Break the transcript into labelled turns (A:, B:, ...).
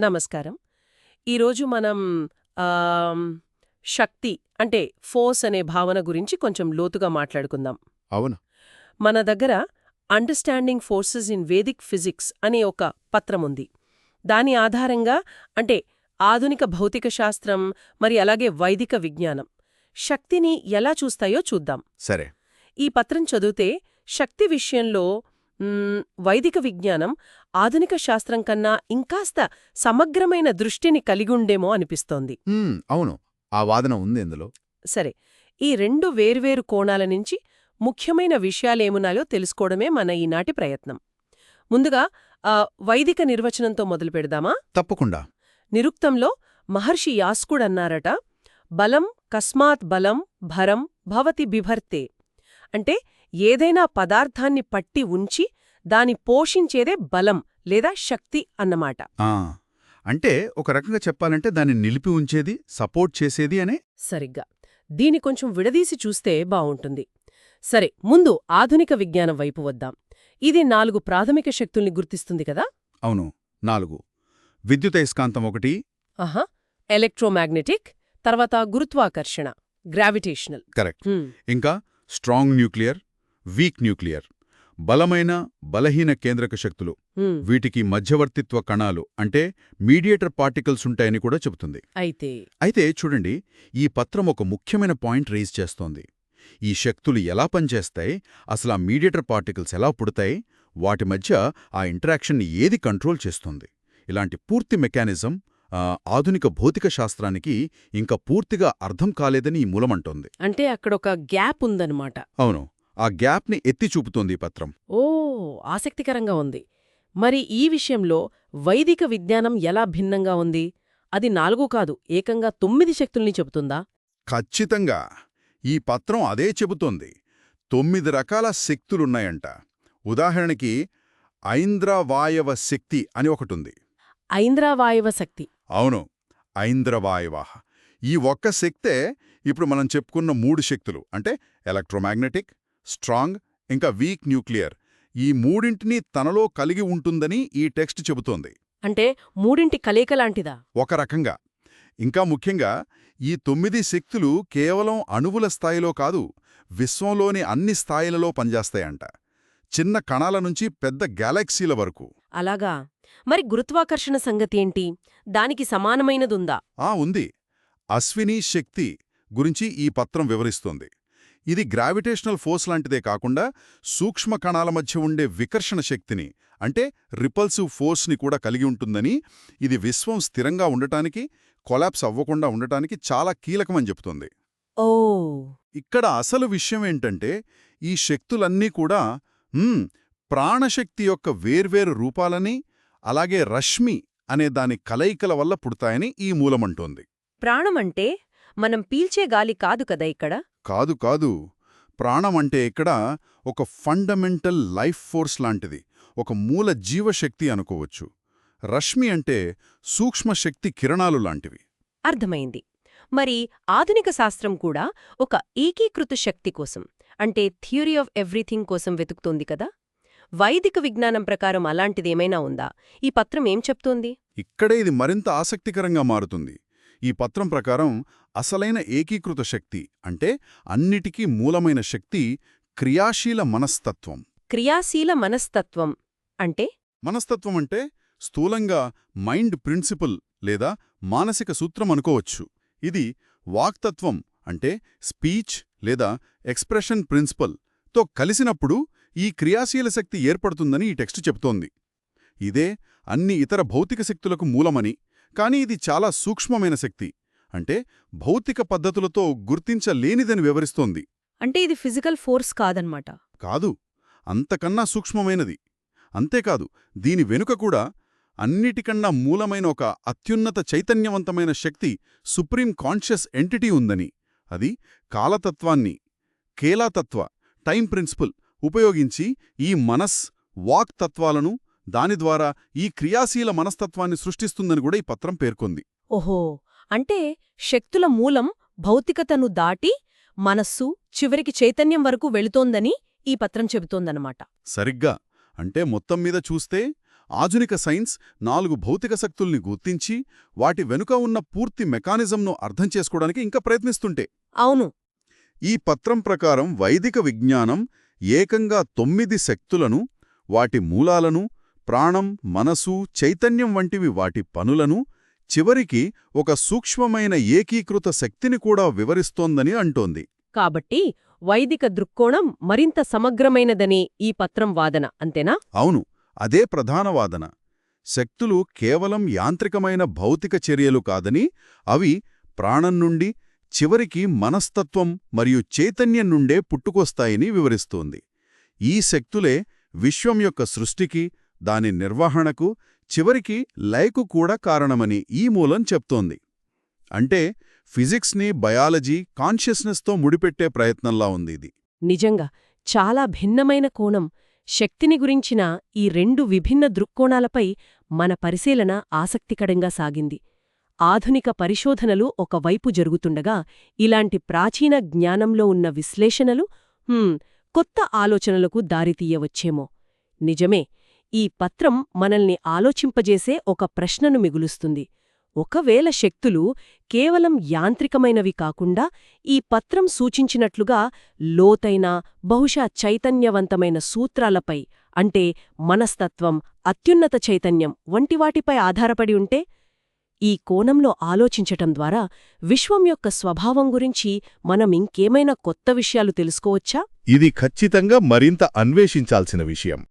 A: నమస్కారం. ఈరోజు మనం శక్తి అంటే ఫోర్స్ అనే భావన గురించి కొంచెం లోతుగా మాట్లాడుకుందాం.
B: అవును.
A: మన దగ్గర understanding forces in Vedic physics అనే ఒక పత్రం ఉంది. దాని ఆధారంగా అంటే ఆధునిక భౌతిక శాస్త్రం మరి అలాగే వైదిక విజ్ఞానం శక్తిని ఎలా చూస్తాయో చూద్దాం.
B: సరే.
A: ఈ పత్రం చదివితే శక్తి విషయంలో వైదిక విజ్ఞానం ఆధునిక శాస్త్రం కన్నా ఇంకాస్త సమగ్రమైన దృష్టిని కలిగుండేమో అనిపిస్తోంది.
B: అవును. ఆ వాదన ఉంది ఇందులో.
A: సరే ఈ రెండు వేర్వేరు కోణాల నుంచి ముఖ్యమైన విషయాలేమున్నాయో తెలుసుకోవడమే మన ఈనాటి ప్రయత్నం. ముందుగా ఆ, వైదిక నిర్వచనంతో మొదలు పెడదామా?
B: తప్పకుండా.
A: నిరుక్తంలో మహర్షి యాస్కుడన్నారట బలం కస్మాత్ బలం భరం భవతి బిభర్తే. అంటే ఏదైనా పదార్థాన్ని పట్టి ఉంచి దాని పోషించేదే బలం లేదా శక్తి అన్నమాట.
B: అంటే ఒక రకంగా చెప్పాలంటే దాన్ని నిలిపి ఉంచేది సపోర్ట్ చేసేది అనే?
A: సరిగ్గా. దీని కొంచెం విడదీసి చూస్తే బావుంటుంది. సరే ముందు ఆధునిక విజ్ఞానం వైపు వద్దాం. ఇది నాలుగు ప్రాథమిక శక్తుల్ని గుర్తిస్తుంది కదా?
B: అవును నాలుగు. విద్యుదయస్కాంతం ఒకటి.
A: ఆహా ఎలక్ట్రోమాగ్నెటిక్ తర్వాత గురుత్వాకర్షణ గ్రావిటేషనల్.
B: కరెక్ట్. ఇంకా స్ట్రాంగ్ న్యూక్లియర్ వీక్ న్యూక్లియర్. బలమైన బలహీన కేంద్రక శక్తులు. వీటికి మధ్యవర్తిత్వ కణాలు అంటే మీడియేటర్ పార్టికల్స్ ఉంటాయని కూడా చెబుతుంది.
A: అయితే
B: అయితే చూడండి ఈ పత్రం ఒక ముఖ్యమైన పాయింట్ రేజ్ చేస్తోంది. ఈ శక్తులు ఎలా పనిచేస్తాయి అసలు ఆ మీడియేటర్ పార్టికల్స్ ఎలా పుడతాయి వాటి మధ్య ఆ ఇంటరాక్షన్ని ఏది కంట్రోల్ చేస్తుంది? ఇలాంటి పూర్తి మెకానిజం ఆధునిక భౌతిక శాస్త్రానికి ఇంకా పూర్తిగా అర్థం కాలేదని ఈ మూలమంటోంది
A: అంటే అక్కడొక గ్యాప్ ఉందన్నమాట.
B: అవును. ఆ గ్యాప్ని ఎత్తి చూపుతోంది ఈ పత్రం.
A: ఓ ఆసక్తికరంగా ఉంది. మరి ఈ విషయంలో వైదిక విజ్ఞానం ఎలా భిన్నంగా ఉంది? అది నాలుగు కాదు ఏకంగా తొమ్మిది శక్తుల్ని చెబుతుందా?
B: ఖచ్చితంగా. ఈ పత్రం అదే చెబుతోంది. తొమ్మిది రకాల శక్తులున్నాయంట. ఉదాహరణకి ఐంద్రవాయవ శక్తి అని ఒకటుంది.
A: ఐంద్రావాయవ శక్తి.
B: అవును ఐంద్రవాయవ. ఈ ఒక్క శక్తే ఇప్పుడు మనం చెప్పుకున్న మూడు శక్తులు అంటే ఎలక్ట్రోమాగ్నెటిక్ స్ట్రాంగ్ ఇంకా వీక్ న్యూక్లియర్. ఈ మూడింటినీ తనలో కలిగి ఉంటుందని ఈ టెక్స్ట్ చెబుతోంది.
A: అంటే మూడింటి కలయికలాంటిదా
B: ఒక రకంగా. ఇంకా ముఖ్యంగా ఈ తొమ్మిది శక్తులు కేవలం అణువుల స్థాయిలో కాదు విశ్వంలోని అన్ని స్థాయిలలో పనిచేస్తాయంట. చిన్న కణాల నుంచి పెద్ద గ్యాలక్సీల వరకు.
A: అలాగా. మరి గురుత్వాకర్షణ సంగతి ఏంటి? దానికి సమానమైనదుందా?
B: ఆ ఉంది. అశ్విని శక్తి గురించి ఈ పత్రం వివరిస్తోంది. ఇది గ్రావిటేషనల్ ఫోర్స్ లాంటిదే కాకుండా సూక్ష్మ కణాల మధ్య ఉండే వికర్షణ శక్తిని అంటే రిపల్సివ్ ఫోర్స్ని కూడా కలిగి ఉంటుందని ఇది విశ్వం స్థిరంగా ఉండటానికి కొలాప్స్ అవ్వకుండా ఉండటానికి చాలా కీలకమని చెప్తుంది.
A: ఓ!
B: ఇక్కడ అసలు విషయం ఏంటంటే ఈ శక్తులన్నీ కూడా ప్రాణశక్తి యొక్క వేర్వేరు రూపాలని అలాగే రశ్మి అనే దాని కలయికల వల్ల పుడతాయని ఈ మూలమంటోంది.
A: ప్రాణమంటే మనం పీల్చే గాలి కాదు కదా ఇక్కడ?
B: కాదు కాదు. ప్రాణం అంటే ఇక్కడ ఒక ఫండమెంటల్ లైఫ్ ఫోర్స్ లాంటిది. ఒక మూల జీవశక్తి అనుకోవచ్చు. రశ్మి అంటే సూక్ష్మశక్తి కిరణాలు లాంటివి.
A: అర్థమైంది. మరి ఆధునిక శాస్త్రం కూడా ఒక ఏకీకృత శక్తి కోసం అంటే థియరీ ఆఫ్ ఎవ్రీథింగ్ కోసం వెతుకుతోంది కదా? వైదిక విజ్ఞానం ప్రకారం అలాంటిదేమైనా ఉందా? ఈ పత్రం ఏం చెప్తోంది?
B: ఇక్కడే ఇది మరింత ఆసక్తికరంగా మారుతుంది. ఈ పత్రం ప్రకారం అసలైన ఏకీకృత శక్తి అంటే అన్నిటికీ మూలమైన శక్తి క్రియాశీల మనస్తత్వం.
A: క్రియాశీల మనస్తత్వం అంటే?
B: మనస్తత్వం అంటే స్థూలంగా మైండ్ ప్రిన్సిపల్ లేదా మానసిక సూత్రం అనుకోవచ్చు. ఇది వాక్తత్వం అంటే స్పీచ్ లేదా ఎక్స్ప్రెషన్ ప్రిన్సిపల్తో కలిసినప్పుడు ఈ క్రియాశీల శక్తి ఏర్పడుతుందని ఈ టెక్స్ట్ చెప్తోంది ఇదే అన్ని ఇతర భౌతిక శక్తులకు మూలమని కానీ ఇది చాలా సూక్ష్మమైన శక్తి. అంటే భౌతిక పద్ధతులతో గుర్తించలేనిదని వివరిస్తోంది.
A: అంటే ఇది ఫిజికల్ ఫోర్స్ కాదనమాట.
B: కాదు. అంతకన్నా సూక్ష్మమైనది. అంతేకాదు దీని వెనుక కూడా అన్నిటికన్నా మూలమైన ఒక అత్యున్నత చైతన్యవంతమైన శక్తి సుప్రీం కాన్షియస్ ఎంటిటీ ఉందని. అది కాలతత్వాన్ని కేలాతత్వ టైం ప్రిన్సిపల్ ఉపయోగించి ఈ మనస్ వాక్ తత్వాలను దాని ద్వారా ఈ క్రియాశీల మనస్తత్వాన్ని సృష్టిస్తుందని కూడా ఈ పత్రం పేర్కొంది.
A: ఓహో! అంటే శక్తుల మూలం భౌతికతను దాటి మనస్సు చివరికి చైతన్యం వరకు వెళుతోందని ఈ పత్రం చెబుతోందన్నమాట.
B: సరిగ్గా! అంటే మొత్తం మీద చూస్తే ఆధునిక సైన్స్ నాలుగు భౌతిక శక్తుల్ని గుర్తించి వాటి వెనుక ఉన్న పూర్తి మెకానిజంను అర్థం చేసుకోవడానికి ఇంకా ప్రయత్నిస్తుంటే.
A: అవును.
B: ఈ పత్రం ప్రకారం వైదిక విజ్ఞానం ఏకంగా తొమ్మిది శక్తులను వాటి మూలాలను ప్రాణం మనసు చైతన్యం వంటివి వాటి పనులను చివరికి ఒక సూక్ష్మమైన ఏకీకృత శక్తిని కూడా వివరిస్తోందని అంటోంది.
A: కాబట్టి వైదిక దృక్కోణం మరింత సమగ్రమైనదని ఈ పత్రం వాదన అంతేనా?
B: అవును అదే ప్రధాన వాదన. శక్తులు కేవలం యాంత్రికమైన భౌతిక చర్యలు కాదని అవి ప్రాణం నుండి చివరికి మనస్తత్వం మరియు చైతన్యం నుండే పుట్టుకొస్తాయని వివరిస్తోంది. ఈ శక్తులే విశ్వం యొక్క సృష్టికి దాని నిర్వహణకు చివరికి లైకు కూడా కారణమని ఈ మూలం చెప్తోంది. అంటే ఫిజిక్స్ని బయాలజీ కాన్షియస్నెస్తో ముడిపెట్టే ప్రయత్నంలా ఉంది ఇది.
A: నిజంగా చాలా భిన్నమైన కోణం. శక్తిని గురించిన ఈ రెండు విభిన్న దృక్కోణాలపై మన పరిశీలన ఆసక్తికరంగా సాగింది. ఆధునిక పరిశోధనలు ఒకవైపు జరుగుతుండగా ఇలాంటి ప్రాచీన జ్ఞానంలో ఉన్న విశ్లేషణలు కొత్త ఆలోచనలకు దారితీయవచ్చేమో. నిజమే ఈ పత్రం మనల్ని ఆలోచింపజేసే ఒక ప్రశ్నను మిగులుస్తుంది. ఒకవేళ శక్తులు కేవలం యాంత్రికమైనవి కాకుండా ఈ పత్రం సూచించినట్లుగా లోతైన బహుశా చైతన్యవంతమైన సూత్రాలపై అంటే మనస్తత్వం అత్యున్నత చైతన్యం వంటివాటిపై ఆధారపడి ఉంటే ఈ కోణంలో ఆలోచించటం ద్వారా విశ్వం యొక్క స్వభావం గురించి మనం ఇంకేమైనా కొత్త విషయాలు తెలుసుకోవచ్చా?
C: ఇది ఖచ్చితంగా మరింత అన్వేషించాల్సిన విషయం.